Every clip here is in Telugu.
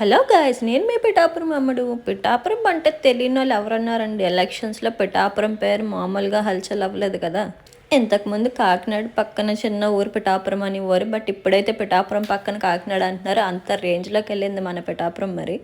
హలో గాయస్ నేను మీ పిఠాపురం అమ్మడు. పిఠాపురం అంటే తెలియని వాళ్ళు ఎవరన్నారండి? ఎలక్షన్స్లో పిఠాపురం పేరు మామూలుగా హల్చల్ అవ్వలేదు కదా? ఇంతకుముందు కాకినాడ పక్కన చిన్న ఊరు పిఠాపురం అని ఊరు బట్ ఇప్పుడైతే పిఠాపురం పక్కన కాకినాడ అంటున్నారు. అంత రేంజ్లోకి వెళ్ళింది మన పిఠాపురం మరి.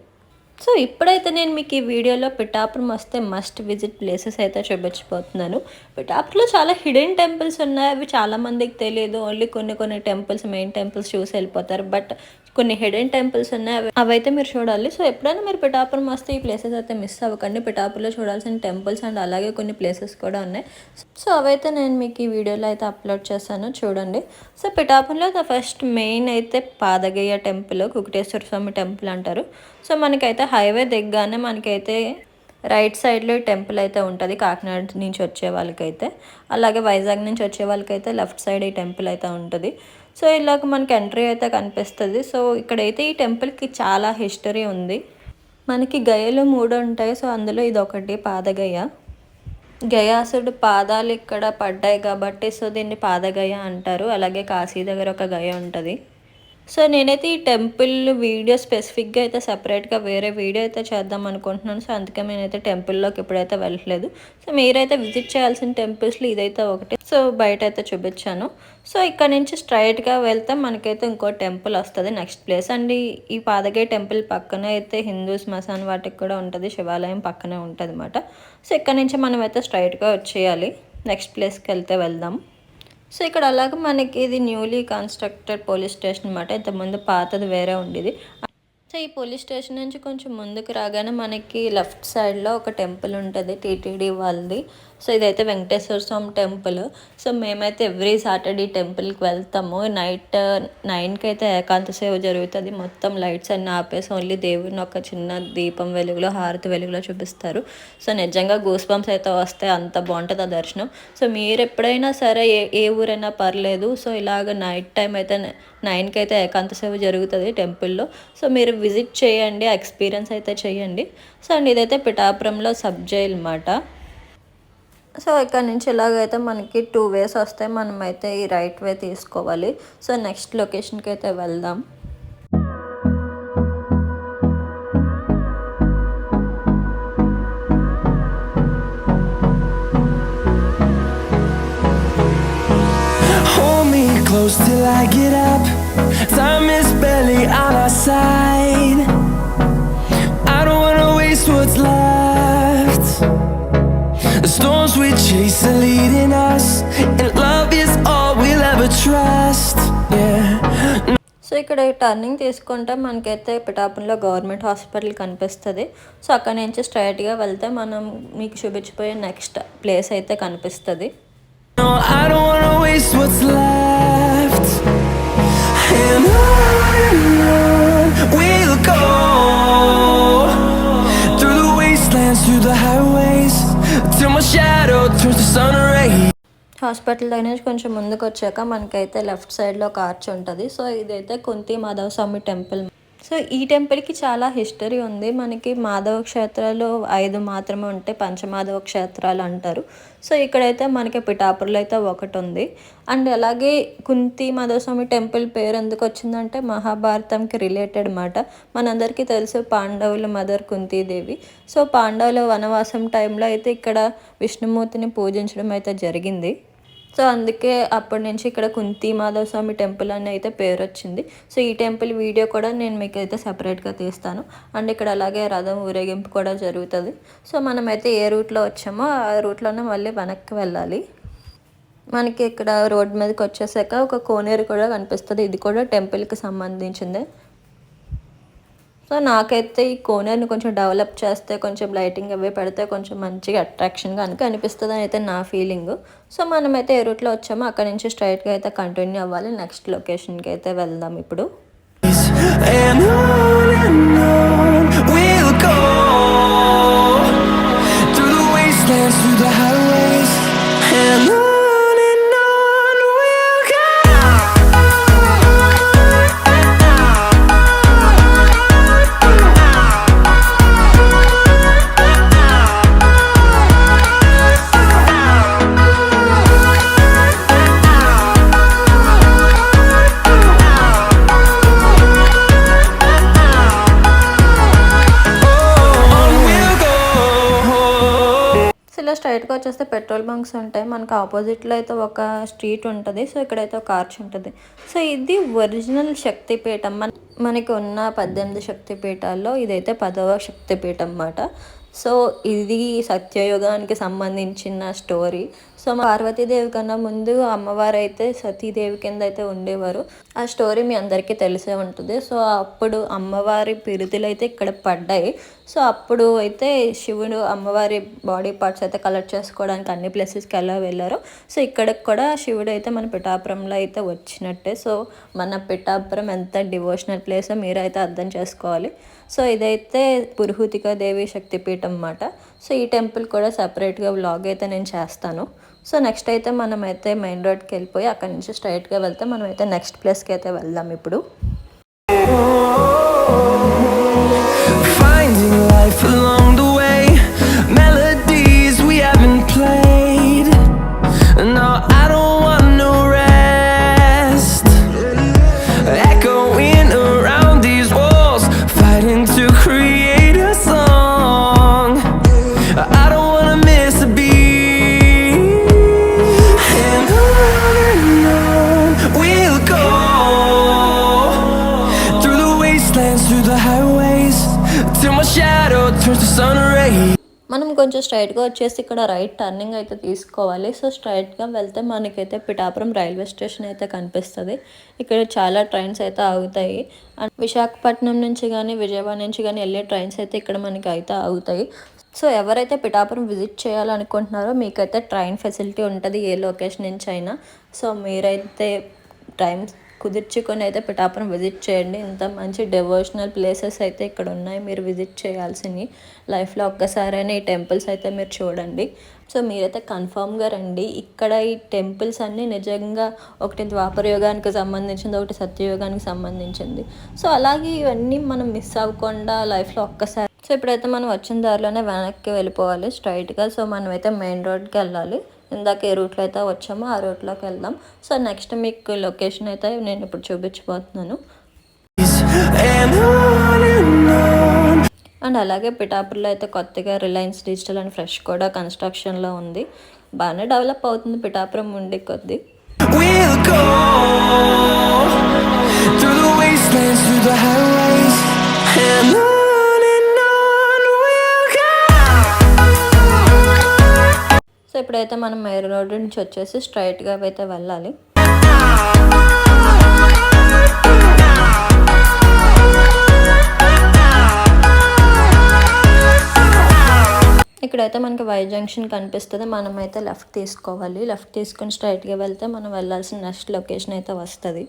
సో ఇప్పుడైతే నేను మీకు ఈ వీడియోలో పిఠాపురం వస్తే మస్ట్ విజిట్ ప్లేసెస్ అయితే చూపించబోతున్నాను. పిఠాపురంలో చాలా హిడెన్ టెంపుల్స్ ఉన్నాయి. అవి చాలా మందికి తెలియదు. ఓన్లీ కొన్ని కొన్ని టెంపుల్స్ మెయిన్ టెంపుల్స్ చూసి వెళ్ళిపోతారు. బట్ కొన్ని హిడెన్ టెంపుల్స్ ఉన్నాయి అవి అవైతే మీరు చూడాలి. సో ఎప్పుడైనా మీరు పిఠాపురం వస్తే ఈ ప్లేసెస్ అయితే మిస్ అవ్వకండి. పిఠాపురంలో చూడాల్సిన టెంపుల్స్ అండ్ అలాగే కొన్ని ప్లేసెస్ కూడా ఉన్నాయి. సో అవైతే నేను మీకు ఈ వీడియోలో అయితే అప్లోడ్ చేశాను. చూడండి. సో పిఠాపురంలో ద ఫస్ట్ మెయిన్ అయితే పాదగయ్య టెంపుల్ కుకటేశ్వర స్వామి టెంపుల్ అంటారు. సో మనకైతే హైవే దిగ్గానే మనకైతే రైట్ సైడ్లో టెంపుల్ అయితే ఉంటుంది. కాకినాడ నుంచి వచ్చే వాళ్ళకైతే. అలాగే వైజాగ్ నుంచి వచ్చే వాళ్ళకైతే లెఫ్ట్ సైడ్ ఈ టెంపుల్ అయితే ఉంటుంది. సో ఇలాగ మనకి ఎంట్రీ అయితే కనిపిస్తుంది. సో ఇక్కడైతే ఈ టెంపుల్కి చాలా హిస్టరీ ఉంది. మనకి గయలు మూడు ఉంటాయి. సో అందులో ఇది ఒకటి పాదగయ. గయాసుడు పాదాలు ఇక్కడ పడ్డాయి కాబట్టి సో దీన్ని పాదగయ అంటారు. అలాగే కాశీ దగ్గర ఒక గయ ఉంటుంది. సో నేనైతే ఈ టెంపుల్ వీడియో స్పెసిఫిక్గా అయితే సపరేట్గా వేరే వీడియో అయితే చేద్దాం అనుకుంటున్నాను. సో అందుకే నేనైతే టెంపుల్లోకి ఇప్పుడైతే వెళ్ళట్లేదు సో మీరైతే విజిట్ చేయాల్సిన టెంపుల్స్లో ఇదైతే ఒకటి. సో బయట అయితే చూపించాను. సో ఇక్కడ నుంచి స్ట్రైట్గా వెళ్తే మనకైతే ఇంకో టెంపుల్ వస్తుంది నెక్స్ట్ ప్లేస్. అండ్ ఈ పాదగే టెంపుల్ పక్కనే అయితే హిందూ శ్మశాన్ వాటికి కూడా ఉంటుంది శివాలయం పక్కనే ఉంటుంది అనమాట సో ఇక్కడ నుంచి మనం అయితే స్ట్రైట్గా వచ్చేయాలి. నెక్స్ట్ ప్లేస్కి వెళ్తే వెళ్దాం. సో ఇక్కడ అలాగే మనకి ఇది న్యూలీ కన్స్ట్రక్టెడ్ పోలీస్ స్టేషన్ అనమాట ఇంతకుముందు పాతది వేరే ఉండేది. సో ఈ పోలీస్ స్టేషన్ నుంచి కొంచెం ముందుకు రాగానే మనకి లెఫ్ట్ సైడ్లో ఒక టెంపుల్ ఉంటుంది టీటీడీ వాళ్ళది. సో ఇదైతే వెంకటేశ్వర స్వామి టెంపుల్. సో మేమైతే ఎవ్రీ సాటర్డే టెంపుల్కి వెళ్తాము. నైట్ నైన్కి అయితే ఏకాంత సేవ జరుగుతుంది. మొత్తం లైట్స్ అన్ని ఆపేసి ఓన్లీ దేవుడిని ఒక చిన్న దీపం వెలుగులో హారతి వెలుగులో చూపిస్తారు. సో నిజంగా గూస్ బంప్స్ అయితే వస్తే అంత బాగుంటుంది ఆ దర్శనం. సో మీరు ఎప్పుడైనా సరే ఏ ఏ ఊరైనా పర్లేదు. సో ఇలాగ నైట్ టైం అయితే నైన్కి అయితే ఏకాంత సేవ జరుగుతుంది టెంపుల్లో. సో మీరు విజిట్ చేయండి ఎక్స్పీరియన్స్ అయితే చేయండి. సో అండ్ ఇదైతే పిఠాపురంలో సబ్జై అన్నమాట అనమాట సో ఇక్కడ నుంచి ఎలాగైతే మనకి టూ వేస్ వస్తాయి మనం అయితే ఈ రైట్ వే తీసుకోవాలి సో నెక్స్ట్ లొకేషన్కి అయితే వెళ్దాం close till I get up. Time is barely on our side. storms we chase are leading us, and love is all we'll ever trust. So ఇక్కడ టర్నింగ్ తీసుకుంటే మనకైతే పిఠాపురంలో గవర్నమెంట్ హాస్పిటల్ కనిపిస్తుంది. సో అక్కడ నుంచి స్ట్రైట్గా వెళ్తే మనం మీకు చూపించిపోయే నెక్స్ట్ ప్లేస్ అయితే కనిపిస్తుంది. సో హాస్పిటల్ దగ్గర నుంచి కొంచెం ముందుకు వచ్చాక మనకైతే లెఫ్ట్ సైడ్లో ఒక ఆర్చ్ ఉంటుంది. సో ఇదైతే కుంతి మాధవ స్వామి టెంపుల్ సో ఈ టెంపుల్కి చాలా హిస్టరీ ఉంది. మనకి మాధవ క్షేత్రాలు ఐదు మాత్రమే ఉంటాయి. పంచమాధవ క్షేత్రాలు అంటారు. సో ఇక్కడైతే మనకి పిఠాపురలో అయితే ఒకటి ఉంది. అండ్ అలాగే కుంతి మాధవస్వామి టెంపుల్ పేరు ఎందుకు వచ్చిందంటే మహాభారతంకి రిలేటెడ్ మాట మనందరికీ తెలుసు పాండవుల మదర్ కుంతీదేవి. సో పాండవుల వనవాసం టైంలో అయితే ఇక్కడ విష్ణుమూర్తిని పూజించడం అయితే జరిగింది. సో అందుకే అప్పటి నుంచి ఇక్కడ కుంతి మాధవ స్వామి టెంపుల్ అని అయితే పేరు వచ్చింది సో ఈ టెంపుల్ వీడియో కూడా నేను మీకు అయితే సపరేట్గా తీస్తాను. అండ్ ఇక్కడ అలాగే రథం ఊరేగింపు కూడా జరుగుతుంది. సో మనమైతే ఏ రూట్లో వచ్చామో ఆ రూట్లోనే మళ్ళీ వెనక్కి వెళ్ళాలి. మనకి ఇక్కడ రోడ్ మీదకి వచ్చేసాక ఒక కోనేరు కూడా కనిపిస్తుంది. ఇది కూడా టెంపుల్కి సంబంధించిందే. సో నాకైతే ఈ కోనేరుని కొంచెం డెవలప్ చేస్తే కొంచెం లైటింగ్ అవి పెడితే కొంచెం మంచిగా అట్రాక్షన్గా అని అనిపిస్తుంది అని అయితే నా ఫీలింగ్ సో మనమైతే ఏ రూట్లో వచ్చామో అక్కడ నుంచి స్ట్రైట్గా అయితే కంటిన్యూ అవ్వాలి. నెక్స్ట్ లొకేషన్కి అయితే వెళ్దాం ఇప్పుడు. బిల్డింగ్స్ ఉంటాయి. మనకు ఆపోజిట్లో అయితే ఒక స్ట్రీట్ ఉంటుంది. సో ఇక్కడైతే ఒక ఆర్చ్ ఉంటుంది. సో ఇది ఒరిజినల్ శక్తిపీఠం. మన మనకి ఉన్న పద్దెనిమిది శక్తిపీఠాల్లో ఇదైతే పదవ శక్తిపీఠం అన్నమాట. సో ఇది సత్యయుగానికి సంబంధించిన స్టోరీ సో మా పార్వతీదేవి కన్నా ముందు అమ్మవారు అయితే సతీదేవి కింద అయితే ఉండేవారు. ఆ స్టోరీ మీ అందరికీ తెలిసే ఉంటుంది. సో అప్పుడు అమ్మవారి పిరుతులు అయితే ఇక్కడ పడ్డాయి. సో అప్పుడు అయితే శివుడు అమ్మవారి బాడీ పార్ట్స్ అయితే కలెక్ట్ చేసుకోవడానికి అన్ని ప్లేసెస్కి ఎలా వెళ్ళారో సో ఇక్కడికి కూడా శివుడు అయితే మన పిఠాపురంలో అయితే వచ్చినట్టే. సో మన పిఠాపురం ఎంత డివోషనల్ ప్లేసో మీరైతే అర్థం చేసుకోవాలి. సో ఇదైతే పురుహూతిక దేవి శక్తిపీఠం అన్నమాట. సో ఈ టెంపుల్ కూడా సపరేట్గా వ్లాగ్ అయితే నేను చేస్తాను. సో నెక్స్ట్ అయితే మనమైతే మెయిన్ రోడ్కి వెళ్ళిపోయి అక్కడ నుంచి స్ట్రైట్గా వెళ్తే మనమైతే నెక్స్ట్ ప్లేస్కి అయితే వెళ్దాం ఇప్పుడు. The through the highways, till my shadow turns to sun rays. మనం కొంచెం స్ట్రైట్గా వచ్చేసి ఇక్కడ రైట్ టర్నింగ్ అయితే తీసుకోవాలి. సో స్ట్రైట్గా వెళ్తే మనకైతే పిఠాపురం రైల్వే స్టేషన్ అయితే కనిపిస్తుంది. ఇక్కడ చాలా ట్రైన్స్ అయితే ఆగుతాయి. అండ్ విశాఖపట్నం నుంచి కానీ విజయవాడ నుంచి కానీ వెళ్ళే ట్రైన్స్ అయితే ఇక్కడ మనకి అయితే ఆగుతాయి. సో ఎవరైతే పిఠాపురం విజిట్ చేయాలనుకుంటున్నారో మీకైతే ట్రైన్ ఫెసిలిటీ ఉంటుంది ఏ లొకేషన్ నుంచి అయినా. సో మీరైతే టైం కుదుర్చుకొని అయితే పిఠాపురం విజిట్ చేయండి. ఇంత మంచి డివోషనల్ ప్లేసెస్ అయితే ఇక్కడ ఉన్నాయి. మీరు విజిట్ చేయాల్సినవి. లైఫ్లో ఒక్కసారైనా ఈ టెంపుల్స్ అయితే మీరు చూడండి. సో మీరైతే కన్ఫామ్గా రండి. ఇక్కడ ఈ టెంపుల్స్ అన్నీ నిజంగా ఒకటి ద్వాపర యుగానికి సంబంధించింది ఒకటి సత్యయుగానికి సంబంధించింది. సో అలాగే ఇవన్నీ మనం మిస్ అవ్వకుండా లైఫ్లో ఒక్కసారి సో ఇప్పుడైతే మనం వచ్చిన దారిలోనే వెనక్కి వెళ్ళిపోవాలి స్ట్రైట్గా సో మనమైతే మెయిన్ రోడ్కి వెళ్ళాలి. ఇందాక ఏ రూట్లో అయితే వచ్చామో ఆ రూట్లోకి వెళ్దాం. సో నెక్స్ట్ మీకు లొకేషన్ అయితే నేను ఇప్పుడు చూపించబోతున్నాను. అండ్ అలాగే పిఠాపురలో అయితే కొత్తగా రిలయన్స్ డిజిటల్ అండ్ ఫ్రెష్ కూడా కన్స్ట్రక్షన్లో ఉంది. బాగానే డెవలప్ అవుతుంది పిఠాపురం ఉండి కొద్ది. Through the wastelands, through the highways, and ఇప్పుడైతే మనం మెయిన్ రోడ్ నుంచి వచ్చేసి స్ట్రైట్గా అయితే వెళ్ళాలి. ఇక్కడైతే మనకి వై జంక్షన్ కనిపిస్తుంది. మనమైతే లెఫ్ట్ తీసుకోవాలి. లెఫ్ట్ తీసుకొని స్ట్రైట్గా వెళ్తే మనం వెళ్ళాల్సిన నెక్స్ట్ లొకేషన్ అయితే వస్తుంది.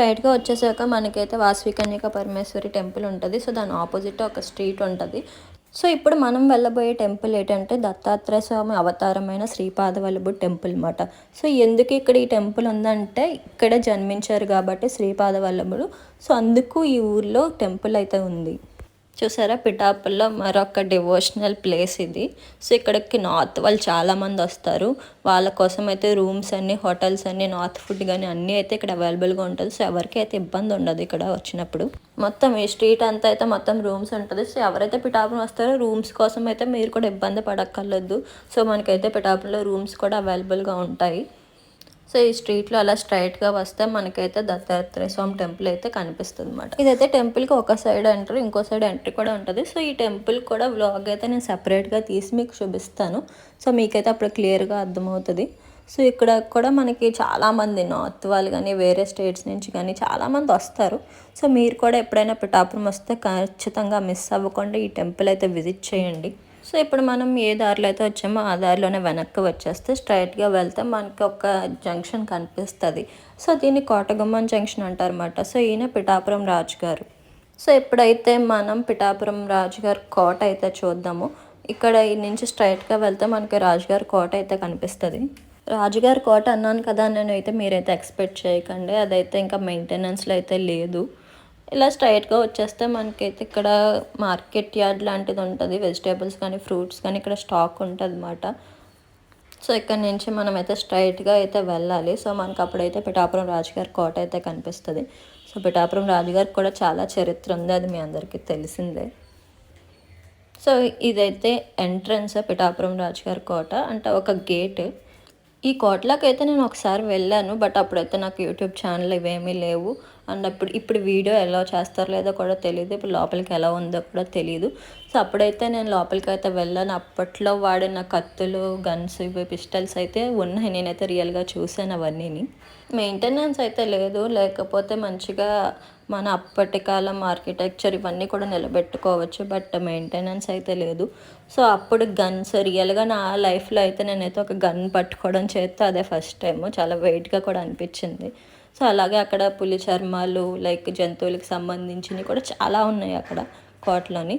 స్ట్రైట్గా వచ్చేసాక మనకైతే వాసవి కన్యక పరమేశ్వరి టెంపుల్ ఉంటుంది. సో దాని ఆపోజిట్ ఒక స్ట్రీట్ ఉంటుంది. సో ఇప్పుడు మనం వెళ్ళబోయే టెంపుల్ ఏంటంటే దత్తాత్రేయ స్వామి అవతారమైన శ్రీపాదవల్లభుడు టెంపుల్ అన్నమాట. సో ఎందుకు ఇక్కడ ఈ టెంపుల్ ఉందంటే ఇక్కడ జన్మించారు కాబట్టి శ్రీపాదవల్లభుడు. సో అందుకు ఈ ఊర్లో టెంపుల్ అయితే ఉంది. చూసారా? పిఠాపుల్లో మరొక డివోషనల్ ప్లేస్ ఇది. సో ఇక్కడికి నార్త్ వాళ్ళు చాలామంది వస్తారు. వాళ్ళ కోసం అయితే రూమ్స్ అన్ని హోటల్స్ అన్ని నార్త్ ఫుడ్ కానీ అన్నీ అయితే ఇక్కడ అవైలబుల్గా ఉంటుంది. సో ఎవరికి అయితే ఇబ్బంది ఉండదు ఇక్కడ వచ్చినప్పుడు. మొత్తం ఈ స్ట్రీట్ అంతా అయితే మొత్తం రూమ్స్ ఉంటుంది. సో ఎవరైతే పిఠాపురం వస్తారో రూమ్స్ కోసం అయితే మీరు కూడా ఇబ్బంది పడక్కర్లేదు. సో మనకైతే పిఠాపురంలో రూమ్స్ కూడా అవైలబుల్గా ఉంటాయి. సో ఈ స్ట్రీట్లో అలా స్ట్రైట్గా వస్తే మనకైతే దత్తాత్రేయ స్వామి టెంపుల్ అయితే కనిపిస్తుంది అనమాట ఇదైతే టెంపుల్కి ఒక సైడ్ ఎంట్రీ ఇంకో సైడ్ ఎంట్రీ కూడా ఉంటుంది. సో ఈ టెంపుల్ కూడా వ్లాగ్ అయితే నేను సపరేట్గా తీసి మీకు చూపిస్తాను. సో మీకైతే అప్పుడు క్లియర్గా అర్థమవుతుంది. సో ఇక్కడ కూడా మనకి చాలామంది నార్త్ వాళ్ళు కానీ వేరే స్టేట్స్ నుంచి కానీ చాలామంది వస్తారు. సో మీరు కూడా ఎప్పుడైనా పిఠాపురం వస్తే ఖచ్చితంగా మిస్ అవ్వకుండా ఈ టెంపుల్ అయితే విజిట్ చేయండి. సో ఇప్పుడు మనం ఏ దారిలో అయితే వచ్చామో ఆ దారిలోనే వెనక్కి వచ్చేస్తే స్ట్రైట్గా వెళ్తే మనకి ఒక జంక్షన్ కనిపిస్తుంది. సో దీన్ని కోటగుమ్మం జంక్షన్ అంటారన్నమాట. సో ఈయన పిఠాపురం రాజు గారు. సో ఇప్పుడైతే మనం పిఠాపురం రాజుగారి కోట అయితే చూద్దాము ఇక్కడ ఈ నుంచి స్ట్రైట్గా వెళ్తే మనకి రాజుగారి కోట అయితే కనిపిస్తుంది. రాజుగారి కోట అన్నాను కదా నేను అయితే మీరైతే ఎక్స్పెక్ట్ చేయకండి. అదైతే ఇంకా మెయింటెనెన్స్లో అయితే లేదు. ఇలా స్ట్రైట్గా వచ్చేస్తే మనకైతే ఇక్కడ మార్కెట్ యార్డ్ లాంటిది ఉంటుంది. వెజిటేబుల్స్ కానీ ఫ్రూట్స్ కానీ ఇక్కడ స్టాక్ ఉంటుంది అన్నమాట సో ఇక్కడ నుంచి మనం అయితే స్ట్రైట్గా అయితే వెళ్ళాలి. సో మనకు అప్పుడైతే పిఠాపురం రాజుగారి కోట అయితే కనిపిస్తుంది. సో పిఠాపురం రాజుగారికి కూడా చాలా చరిత్ర ఉంది. అది మీ అందరికీ తెలిసిందే. సో ఇదైతే ఎంట్రన్స్ పిఠాపురం రాజుగారి కోట. అంటే ఒక గేట్. ఈ కోటలోకి అయితే నేను ఒకసారి వెళ్ళాను బట్ అప్పుడైతే నాకు యూట్యూబ్ ఛానల్ ఇవేమీ లేవు. అండ్ అప్పుడు ఇప్పుడు వీడియో ఎలా చేస్తారో లేదో కూడా తెలియదు ఇప్పుడు లోపలికి ఎలా ఉందో కూడా తెలియదు సో అప్పుడైతే నేను లోపలికి అయితే వెళ్ళాను. అప్పట్లో వాడిన కత్తులు గన్స్ ఇవి పిస్టల్స్ అయితే ఉన్నాయి. నేనైతే రియల్గా చూసాను అవన్నీని. మెయింటెనెన్స్ అయితే లేదు. లేకపోతే మంచిగా మన అప్పటి కాలం ఆర్కిటెక్చర్ ఇవన్నీ కూడా నిలబెట్టుకోవచ్చు బట్ మెయింటెనెన్స్ అయితే లేదు. సో అప్పుడు గన్స్ రియల్గా నా లైఫ్లో అయితే నేనైతే ఒక గన్ పట్టుకోవడం చేస్తే అదే ఫస్ట్ టైం చాలా వెయిట్గా కూడా అనిపించింది. సో అలాగే అక్కడ పులి చర్మాలు లైక్ జంతువులకు సంబంధించినవి కూడా చాలా ఉన్నాయి అక్కడ కోటలోని.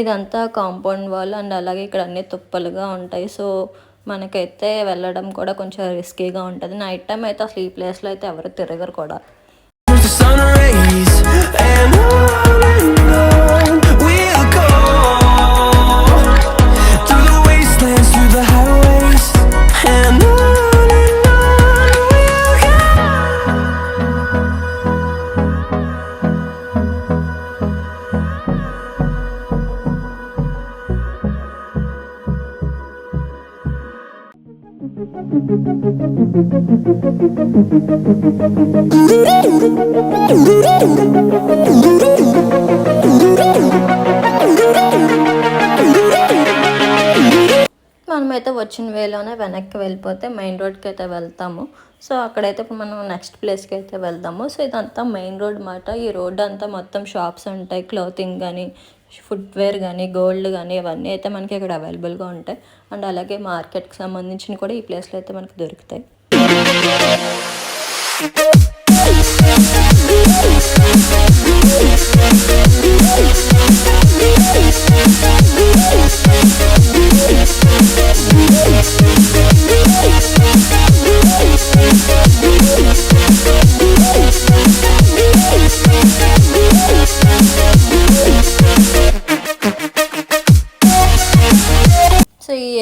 ఇదంతా కాంపౌండ్ వాల్ అండ్ అలాగే ఇక్కడ అన్ని తుప్పలుగా ఉంటాయి. సో మనకైతే వెళ్ళడం కూడా కొంచెం రిస్కీగా ఉంటుంది. నైట్ టైం అయితే అసలు ఈ ప్లేస్లో అయితే ఎవరు తిరగరు కూడా. The sun rays and on వెనక్కి వెళ్ళిపోతే మెయిన్ రోడ్కి అయితే వెళ్తాము. సో అక్కడైతే ఇప్పుడు మనం నెక్స్ట్ ప్లేస్కి అయితే వెళ్దాము. సో ఇదంతా మెయిన్ రోడ్ మాట. ఈ రోడ్ అంతా మొత్తం షాప్స్ ఉంటాయి. క్లోతింగ్ కానీ ఫుట్వేర్ కానీ గోల్డ్ కానీ ఇవన్నీ అయితే మనకి ఇక్కడ అవైలబుల్గా ఉంటాయి. అండ్ అలాగే మార్కెట్కి సంబంధించిన కూడా ఈ ప్లేస్లో అయితే మనకు దొరుకుతాయి. Thank you.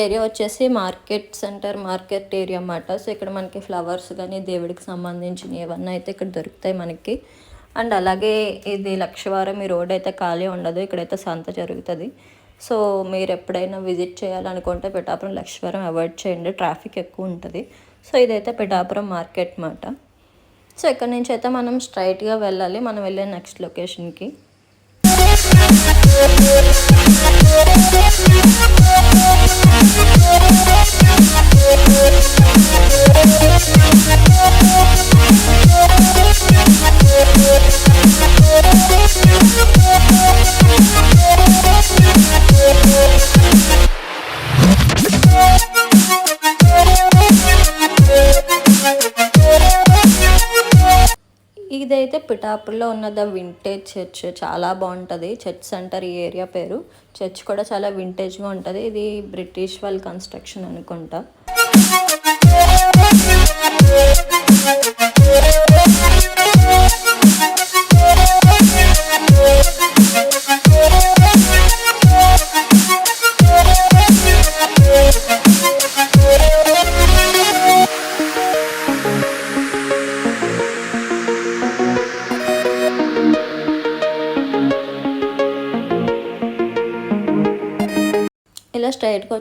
ఏరియా వచ్చేసి మార్కెట్ సెంటర్ మార్కెట్ ఏరియా అన్నమాట. సో ఇక్కడ మనకి ఫ్లవర్స్ కానీ దేవుడికి సంబంధించినవి ఏమన్నా అయితే ఇక్కడ దొరుకుతాయి మనకి. అండ్ అలాగే ఇది లక్షవారం ఈ రోడ్ అయితే ఖాళీ ఉండదు ఇక్కడైతే సంత జరుగుతుంది. సో మీరు ఎప్పుడైనా విజిట్ చేయాలనుకుంటే పిఠాపురం లక్షవారం అవాయిడ్ చేయండి ట్రాఫిక్ ఎక్కువ ఉంటుంది. సో ఇదైతే పిఠాపురం మార్కెట్ మాట. సో ఇక్కడ నుంచి అయితే మనం స్ట్రైట్గా వెళ్ళాలి మనం వెళ్ళే నెక్స్ట్ లొకేషన్కి. ఇదైతే పిఠాపుల్లో ఉన్న ద వింటేజ్ చర్చ్ చాలా బాగుంటుంది. చర్చ్ సెంటర్ ఈ ఏరియా పేరు. చర్చ్ కూడా చాలా వింటేజ్గా ఉంటుంది. ఇది బ్రిటిష్ వాళ్ళ కన్స్ట్రక్షన్ అనుకుంటా.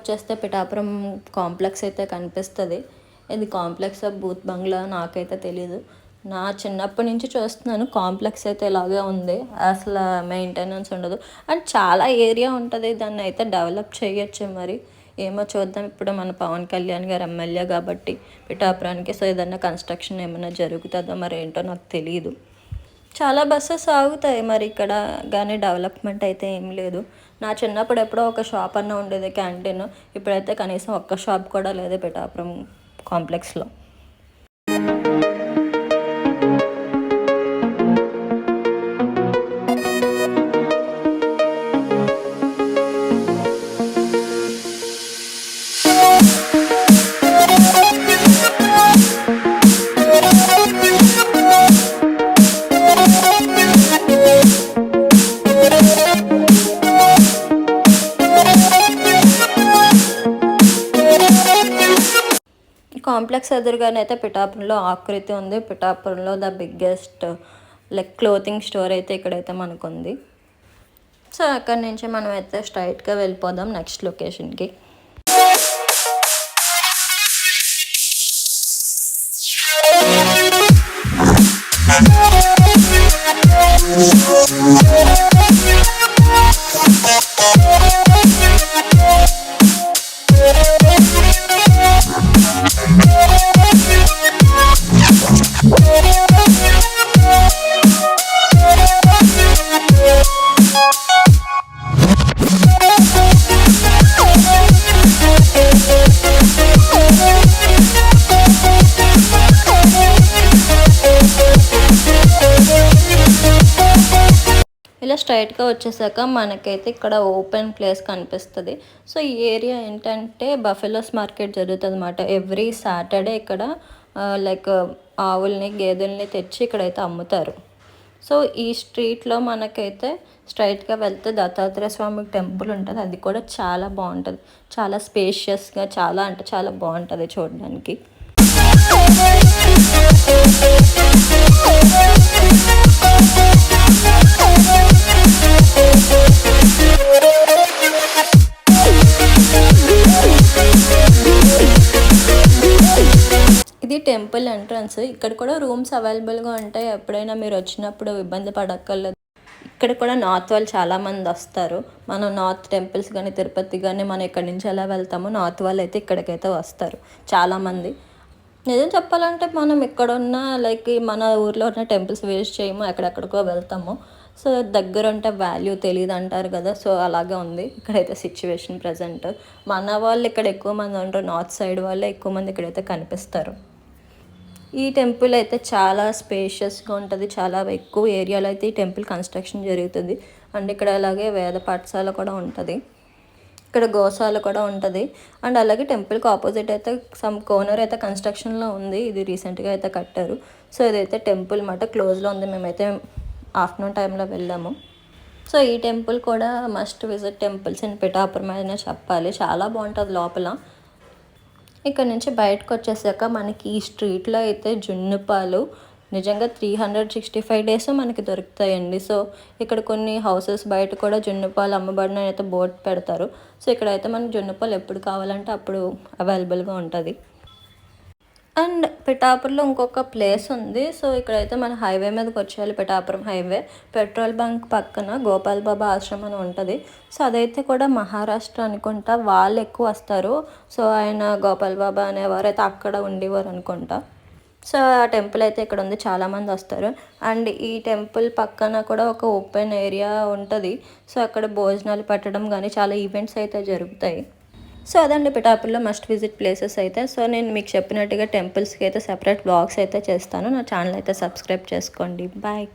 వచ్చేస్తే పిఠాపురం కాంప్లెక్స్ అయితే కనిపిస్తుంది. ఇది కాంప్లెక్స్ ఆఫ్ బూత్ బంగ్లా నాకైతే తెలియదు నా చిన్నప్పటి నుంచి చూస్తున్నాను కాంప్లెక్స్ అయితే ఇలాగే ఉంది. అసలు మెయింటెనెన్స్ ఉండదు. అండ్ చాలా ఏరియా ఉంటుంది దాన్ని అయితే డెవలప్ చేయొచ్చు మరి. ఏమో చూద్దాం. ఇప్పుడు మన పవన్ కళ్యాణ్ గారు ఎమ్మెల్యే కాబట్టి పిఠాపురానికి సో ఏదన్నా కన్స్ట్రక్షన్ ఏమైనా జరుగుతుందో మరి ఏంటో నాకు తెలియదు చాలా బస్సెస్ ఆగుతాయి మరి ఇక్కడ కానీ డెవలప్మెంట్ అయితే ఏం లేదు. నా చిన్నప్పుడు ఎప్పుడో ఒక షాప్ అన్న ఉండేది క్యాంటీన్. ఇప్పుడైతే కనీసం ఒక్క షాప్ కూడా లేదు పిఠాపురం కాంప్లెక్స్లో. కాంప్లెక్స్ ఎదురుగానే అయితే పిఠాపురంలో ఆకృతి ఉంది. పిఠాపురంలో the biggest like clothing store అయితే ఇక్కడైతే మనకు ఉంది సో అక్కడి నుంచి మనం అయితే స్ట్రైట్గా వెళ్ళిపోదాం నెక్స్ట్ లొకేషన్కి ఇలా స్ట్రైట్గా వచ్చేసాక మనకైతే ఇక్కడ ఓపెన్ ప్లేస్ కనిపిస్తుంది. సో ఈ ఏరియా ఏంటంటే బఫెలోస్ మార్కెట్ జరుగుతుంది అనమాట ఎవ్రీ సాటర్డే ఇక్కడ లైక్ ఆవుల్ని గేదెల్ని తెచ్చి ఇక్కడైతే అమ్ముతారు. సో ఈ స్ట్రీట్లో మనకైతే స్ట్రైట్గా వెళ్తే దత్తాత్రేయ స్వామి టెంపుల్ ఉంటుంది. అది కూడా చాలా బాగుంటుంది. చాలా స్పేషియస్గా చాలా అంటే చాలా బాగుంటుంది చూడడానికి. ఇది టెంపుల్ ఎంట్రన్స్. ఇక్కడ కూడా రూమ్స్ అవైలబుల్గా ఉంటాయి. ఎప్పుడైనా మీరు వచ్చినప్పుడు ఇబ్బంది పడక్కర్లేదు. ఇక్కడ కూడా నార్త్ వాళ్ళు చాలామంది వస్తారు. మనం నార్త్ టెంపుల్స్ కానీ తిరుపతి కానీ మనం ఇక్కడి నుంచి ఎలా వెళ్తామో నార్త్ వాళ్ళు అయితే ఇక్కడికైతే వస్తారు. చాలామంది నిజం చెప్పాలంటే మనం ఇక్కడ ఉన్న లైక్ మన ఊర్లో ఉన్న టెంపుల్స్ వేస్ట్ చేయము ఎక్కడెక్కడికో వెళ్తాము. సో దగ్గర ఉంటే వాల్యూ తెలియదు అంటారు కదా సో అలాగే ఉంది ఇక్కడైతే సిచ్యువేషన్ ప్రజెంట్ మన వాళ్ళు ఇక్కడ ఎక్కువ మంది ఉంటారు నార్త్ సైడ్ వాళ్ళే ఎక్కువ మంది ఇక్కడైతే కనిపిస్తారు. ఈ టెంపుల్ అయితే చాలా స్పేషియస్గా ఉంటుంది చాలా ఎక్కువ ఏరియాలో అయితే ఈ టెంపుల్ కన్స్ట్రక్షన్ జరుగుతుంది. అండ్ ఇక్కడ అలాగే వేద పాఠశాల కూడా ఉంటుంది. ఇక్కడ గోశాల కూడా ఉంటుంది. అండ్ అలాగే టెంపుల్కి ఆపోజిట్ అయితే సమ్ కోనర్ అయితే కన్స్ట్రక్షన్లో ఉంది ఇది రీసెంట్గా అయితే కట్టారు. సో ఇదైతే టెంపుల్ మాట క్లోజ్లో ఉంది మేమైతే ఆఫ్టర్నూన్ టైంలో వెళ్ళాము సో ఈ టెంపుల్ కూడా must visit temples in Pithapuram అయినా చెప్పాలి. చాలా బాగుంటుంది లోపల. ఇక్కడ నుంచి బయటకు వచ్చేసాక మనకి ఈ స్ట్రీట్లో అయితే జున్నుపాలు నిజంగా three hundred sixty five days మనకి దొరుకుతాయండి. సో ఇక్కడ కొన్ని హౌసెస్ బయట కూడా జున్నుపాలు అమ్మబడిన అయితే బోర్డు పెడతారు. సో ఇక్కడైతే మనకి జున్నుపాలు ఎప్పుడు కావాలంటే అప్పుడు అవైలబుల్గా ఉంటుంది. అండ్ పిఠాపురంలో ఇంకొక ప్లేస్ ఉంది. సో ఇక్కడైతే మన హైవే మీదకి వచ్చేయాలి. పిఠాపురం హైవే పెట్రోల్ బంక్ పక్కన గోపాల్ బాబా ఆశ్రమం అని ఉంటుంది. సో అదైతే కూడా మహారాష్ట్ర అనుకుంటా. వాళ్ళు ఎక్కువ వస్తారు. సో ఆయన గోపాల్ బాబా అనేవారు అయితే అక్కడ ఉండేవారు అనుకుంటా. సో ఆ టెంపుల్ అయితే ఇక్కడ ఉంది. చాలామంది వస్తారు. అండ్ ఈ టెంపుల్ పక్కన కూడా ఒక ఓపెన్ ఏరియా ఉంటుంది. సో అక్కడ భోజనాలు పెట్టడం కానీ చాలా ఈవెంట్స్ అయితే జరుగుతాయి. సో అదండి పిఠాపుల్లో మస్ట్ విజిట్ ప్లేసెస్ అయితే. సో నేను మీకు చెప్పినట్టుగా టెంపుల్స్కి అయితే సెపరేట్ బ్లాగ్స్ అయితే చేస్తాను. నా ఛానల్ అయితే సబ్స్క్రైబ్ చేసుకోండి. బాయ్